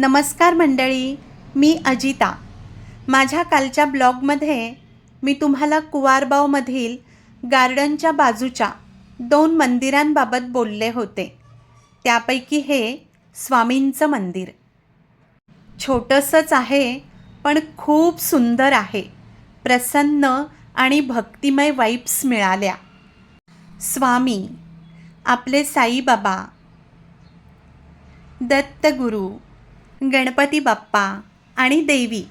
नमस्कार मंडळी मी अजिता. माझ्या कालच्या ब्लॉगमध्ये मी तुम्हाला कुवारबावमधील गार्डनच्या बाजूच्या दोन मंदिरांबाबत बोलले होते. त्यापैकी हे स्वामींचं मंदिर. छोटंसंच आहे पण खूप सुंदर आहे. प्रसन्न आणि भक्तिमय वाईब्स मिळाल्या. स्वामी आपले साईबाबा दत्तगुरू गणपती बाप्पा आणि देवी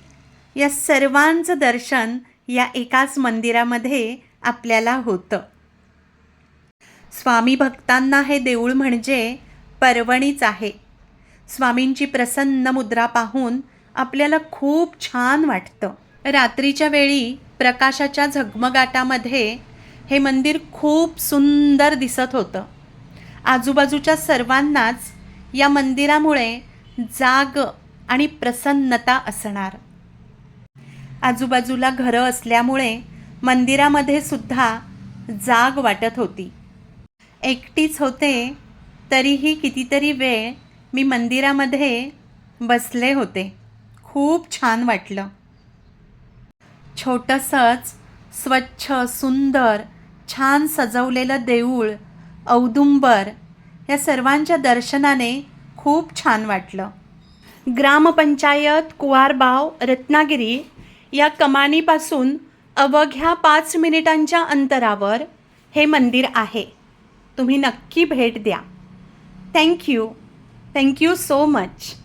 या सर्वांचं दर्शन या एकाच मंदिरामध्ये आपल्याला होतं. स्वामी भक्तांना हे देऊळ म्हणजे पर्वणीच आहे. स्वामींची प्रसन्न मुद्रा पाहून आपल्याला खूप छान वाटतं. रात्रीच्या वेळी प्रकाशाच्या झगमगाटामध्ये हे मंदिर खूप सुंदर दिसत होतं. आजूबाजूच्या सर्वांनाच या मंदिरामुळे जाग आणि प्रसन्नता असणार. आजूबाजूला घरं असल्यामुळे मंदिरामध्ये सुद्धा जाग वाटत होती. एकटीच होते तरीही कितीतरी वेळ मी मंदिरामध्ये बसले होते. खूप छान वाटलं. छोटंसंच स्वच्छ सुंदर छान सजवलेलं देऊळ औदुंबर या सर्वांच्या दर्शनाने खूप छान वाटलं. ग्रामपंचायत कुवारबाव रत्नागिरी या कमानीपासून अवघ्या पाच मिनिटांच्या अंतरावर हे मंदिर आहे. तुम्ही नक्की भेट द्या. Thank you thank you so much